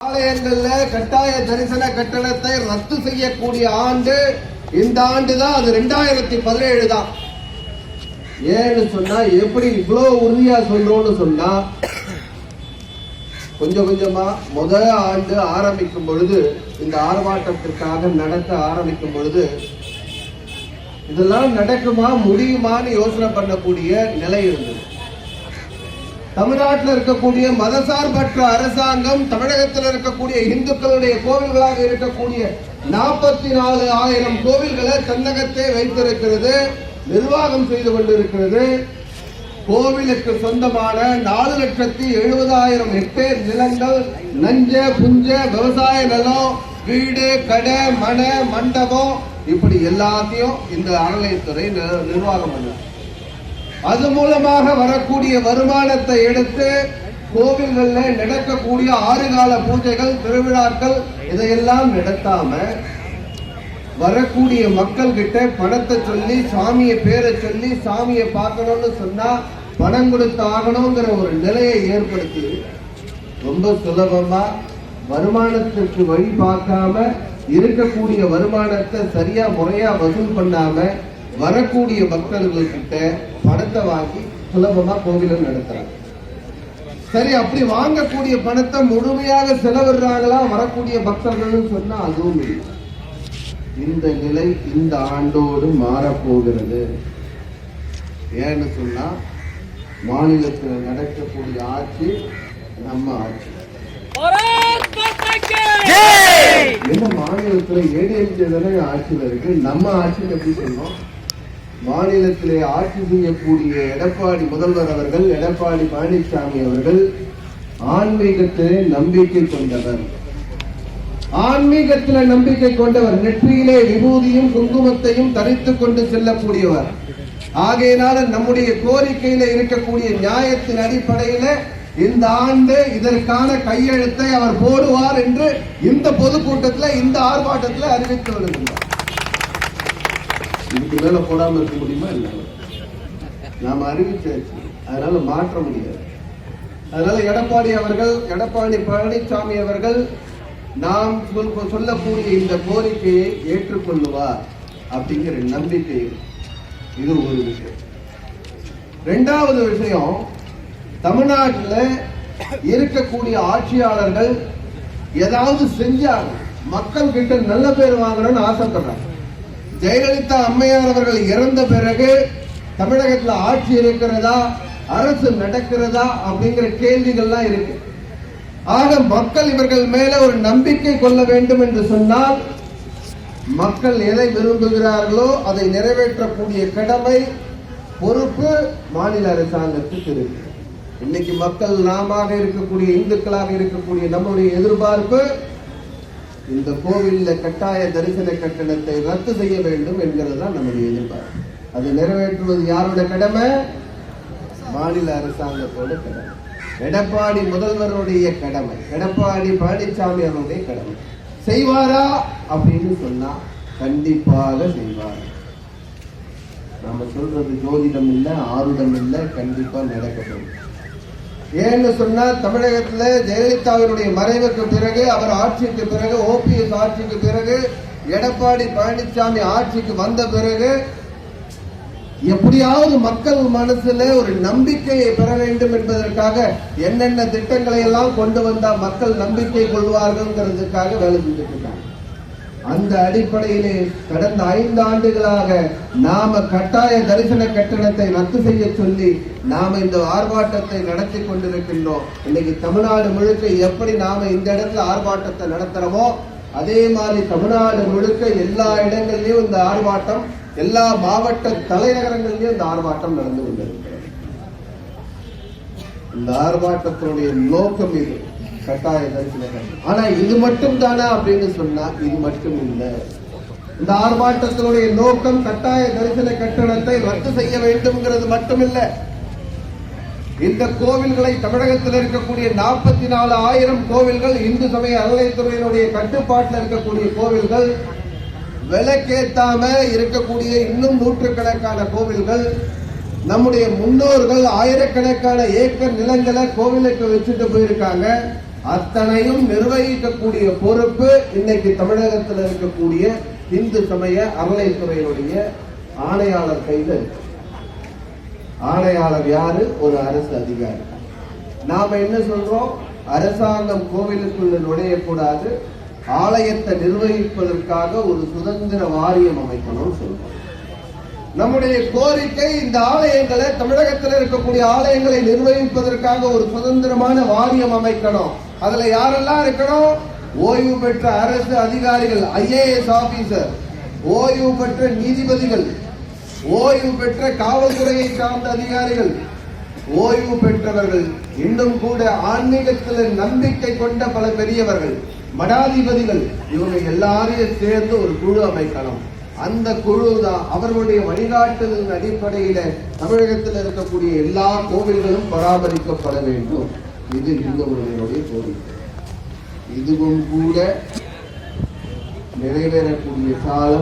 ஆலயங்கள்ல கட்டாய தரிசன கட்டணத்தை ரத்து செய்யக்கூடிய ஆண்டு இந்த ஆண்டு தான் அது ரெண்டாயிரத்தி பதினேழு தான். ஏன்னு சொன்னா எப்படி இவ்வளவு உறுதியா சொல்றோம்னு சொன்னா கொஞ்சம் கொஞ்சமா முதல் ஆண்டு ஆரம்பிக்கும் பொழுது இந்த ஆர்ப்பாட்டத்திற்காக நடத்த ஆரம்பிக்கும் பொழுது இதெல்லாம் நடக்குமா முடியுமான்னு யோசனை பண்ணக்கூடிய நிலை இருந்தது. தமிழ்நாட்டில் இருக்கக்கூடிய மதசார்பற்ற அரசாங்கம் தமிழகத்தில் இருக்கக்கூடிய இந்துக்களுடைய கோவில்களாக இருக்கக்கூடிய நாற்பத்தி நாலு ஆயிரம் கோவில்களை தன்னகத்தே வைத்திருக்கிறது நிர்வாகம் செய்து கொண்டிருக்கிறது. கோவிலுக்கு சொந்தமான நாலு லட்சத்தி எழுபதாயிரம் ஹெக்டேர் நிலங்கள் நஞ்ச புஞ்ச விவசாய நிலம் வீடு கடை மன மண்டபம் இப்படி எல்லாத்தையும் இந்த அறநிலையத்துறை நிர்வாகம் பண்ணுது. அது மூலமாக வரக்கூடிய வருமானத்தை எடுத்து கோவில்கள்ல நடக்கக்கூடிய ஆறு கால பூஜைகள் திருவிழாக்கள் இதையெல்லாம் நடத்தாம வரக்கூடிய மக்கள் கிட்ட பணத்தை சொல்லி சாமியை பேரை சொல்லி சாமியை பார்க்கணும்னு சொன்னா பணம் கொடுத்து ஆகணுங்கிற ஒரு நிலையை ஏற்படுத்தி ரொம்ப சுலபமா வருமானத்திற்கு வழி பார்க்காம இருக்கக்கூடிய வருமானத்தை சரியா முறையா வசூல் பண்ணாம வரக்கூடிய பக்தர்கள் கிட்ட பணத்தை வாங்கி சுலபமா கோவிலும் நடத்துறாங்க. சரி அப்படி வாங்கக்கூடிய பணத்தை முழுமையாக செலவிடுறாங்களா? வரக்கூடிய பக்தர்கள் சொன்னா அதுவும் இல்லை. இந்த நிலை இந்த ஆண்டோடு மாறப்போகிறது. ஏன்னு சொன்னா மாநிலத்தில் நடக்கக்கூடிய ஆட்சி நம்ம ஆட்சி. என்ன மாநிலத்தில் ஏடிஎம்கே தானே ஆட்சியில் இருக்கு? நம்ம ஆட்சியில் எப்படி சொன்னோம் மாநிலத்திலே ஆட்சி செய்யக்கூடிய எடப்பாடி முதல்வர் அவர்கள் எடப்பாடி பழனிசாமி அவர்கள் ஆன்மீகத்திலே நம்பிக்கை கொண்டவர். ஆன்மீகத்தில நம்பிக்கை கொண்டவர். நெற்றியிலே விபூதியும் குங்குமத்தையும் தரித்துக் கொண்டு செல்லக்கூடியவர். ஆகையினால நம்முடைய கோரிக்கையில இருக்கக்கூடிய நியாயத்தின் அடிப்படையில இந்த ஆண்டு இதற்கான கையெழுத்தை அவர் போடுவார் என்று இந்த பொதுக்கூட்டத்தில் இந்த ஆர்ப்பாட்டத்தில் அறிவித்து வருகின்றார். இதுக்கு மேல போடாம இருக்க முடியுமா இல்ல? நாம அறிவிச்சாச்சு. அதனால மாற்ற முடியாது. அதனால எடப்பாடி அவர்கள் எடப்பாடி பழனிசாமி அவர்கள் நாம் சொல்- சொல்லக்கூடிய இந்த கோரிக்கையை ஏற்றுக்கொள்ளுவார் அப்படிங்கிற நம்பிக்கை இது ஒரு விஷயம். ரெண்டாவது விஷயம் தமிழ்நாட்டில் இருக்கக்கூடிய ஆட்சியாளர்கள் ஏதாவது செஞ்சாங்க மக்கள் கிட்ட நல்ல பேர் வாங்கணும்னு ஆசைப்படுறாங்க. ஜெயலலிதா அம்மையார் அவர்கள் இறந்த பிறகு தமிழகத்தில் ஆட்சி இருக்கிறதா அரசு நடக்கிறதா அப்படிங்கிற கேள்விகள்லாம் இருக்கு. ஆக மக்கள் இவர்கள் மேல ஒரு நம்பிக்கை கொள்ள வேண்டும் என்று சொன்னால் மக்கள் எதை விரும்புகிறார்களோ அதை நிறைவேற்றக்கூடிய கடமை பொறுப்பு மாநில அரசாங்கத்துக்கு இருக்கு. இன்னைக்கு மக்கள் நாமாக இருக்கக்கூடிய இந்துக்களாக இருக்கக்கூடிய நம்முடைய எதிர்பார்ப்பு இந்த கோவில்ல கட்டாய தரிசன கட்டணத்தை ரத்து செய்ய வேண்டும் என்கிறது தான் நம்முடைய எதிர்பார்ப்பு. அதை நிறைவேற்றுவது யாரோட கடமை? மாநில அரசாங்கத்தோட கடமை. எடப்பாடி முதல்வருடைய கடமை. எடப்பாடி பழனிசாமி அவருடைய கடமை. செய்வாரா அப்படின்னு சொன்னா கண்டிப்பாக செய்வார். நாம சொல்றது ஜோதிடம் இல்லை ஆருடம் இல்லை கண்டிப்பா நடக்கப்படும் ஏன்னு சொன்னா தமிழகத்துல ஜெயலலிதாவினுடைய மறைவுக்கு பிறகு அவர் ஆட்சிக்கு பிறகு ஓபிஎஸ் ஆட்சிக்கு பிறகு எடப்பாடி பழனிசாமி ஆட்சிக்கு வந்த பிறகு எப்படியாவது மக்கள் மனசுல ஒரு நம்பிக்கையை பெற வேண்டும் என்பதற்காக என்னென்ன திட்டங்களை எல்லாம் கொண்டு வந்தா மக்கள் நம்பிக்கை கொள்வார்கள்ங்கிறதுக்காக வேலை செஞ்சுட்டு இருக்காங்க. அந்த அடிப்படையிலே கடந்த ஐந்து ஆண்டுகளாக நாம கட்டாய தரிசன கட்டணத்தை ரத்து செய்ய சொல்லி நாம இந்த ஆர்ப்பாட்டத்தை நடத்தி கொண்டிருக்கின்றோம். இன்னைக்கு தமிழ்நாடு முழுக்க எப்படி நாம இந்த இடத்துல ஆர்ப்பாட்டத்தை நடத்துறோமோ அதே மாதிரி தமிழ்நாடு முழுக்க எல்லா இடங்கள்லயும் இந்த ஆர்ப்பாட்டம் எல்லா மாவட்ட தலைநகரங்களிலும் இந்த ஆர்ப்பாட்டம் நடந்து கொண்டிருக்கிறது. இந்த ஆர்ப்பாட்டத்தினுடைய நோக்கம் இது. கட்டாய தரிசன கட்டணம். ஆனா இது மட்டும் தானா அப்படின்னு சொன்னா இது மட்டும் இல்லை இந்த ஆர்ப்பாட்டத்தினுடைய நோக்கம் கட்டாய தரிசன கட்டணத்தை ரத்து செய்ய வேண்டும்ங்கிறது மட்டும் இல்லை இந்த கோவில்களை தமிழகத்தில் இருக்கக்கூடிய நாற்பத்தி நாலு ஆயிரம் கோவில்கள் இந்து சமய அறநிலையத்துறையினுடைய கட்டுப்பாட்டில் இருக்கக்கூடிய கோவில்கள் விலக்கேத்தாம இருக்கக்கூடிய இன்னும் நூற்றுக்கணக்கான கோவில்கள் நம்முடைய முன்னோர்கள் ஆயிரக்கணக்கான ஏக்கர் நிலங்களை கோவிலுக்கு வச்சுட்டு போயிருக்காங்க. அத்தனையும் நிர்வகிக்கக்கூடிய பொறுப்பு இன்னைக்கு தமிழகத்தில் இருக்கக்கூடிய இந்து சமய அறநிலைத்துறையினுடைய ஆணையாளர் கையில் ஆணையாளர் யாரு? ஒரு அரசு அதிகாரி. நாம என்ன சொல்றோம்? அரசாங்கம் கோவிலுக்குள்ள நுழையக்கூடாது. ஆலயத்தை நிர்வகிப்பதற்காக ஒரு சுதந்திர வாரியம் அமைக்கணும்னு சொல்றோம். நம்முடைய கோரிக்கை இந்த ஆலயங்களை தமிழகத்தில் இருக்கக்கூடிய ஆலயங்களை நிர்வகிப்பதற்காக ஒரு சுதந்திரமான வாரியம் அமைக்கணும். அதுல யாரெல்லாம் இருக்கணும்? ஓய்வு பெற்ற அரசு அதிகாரிகள் ஐஏஎஸ் ஆபீசர் ஓய்வு பெற்ற நீதிபதிகள். ஓய்வு பெற்ற காவல்துறையை சார்ந்த அதிகாரிகள். ஓய்வு பெற்றவர்கள். இன்னும் கூட ஆன்மீகத்தில் நம்பிக்கை கொண்ட பல பெரியவர்கள். மடாதிபதிகள். இவங்க எல்லாரையும் சேர்ந்து ஒரு குழு அமைக்கணும். அந்த குழு தான் அவர்களுடைய வழிகாட்டுதலின் அடிப்படையில தமிழகத்தில் இருக்கக்கூடிய எல்லா கோவில்களும் பராமரிக்கப்பட வேண்டும். இது இந்துக்களுடைய கோரிக்கை இதுவும் கூட நிறைவேறக்கூடிய காலம்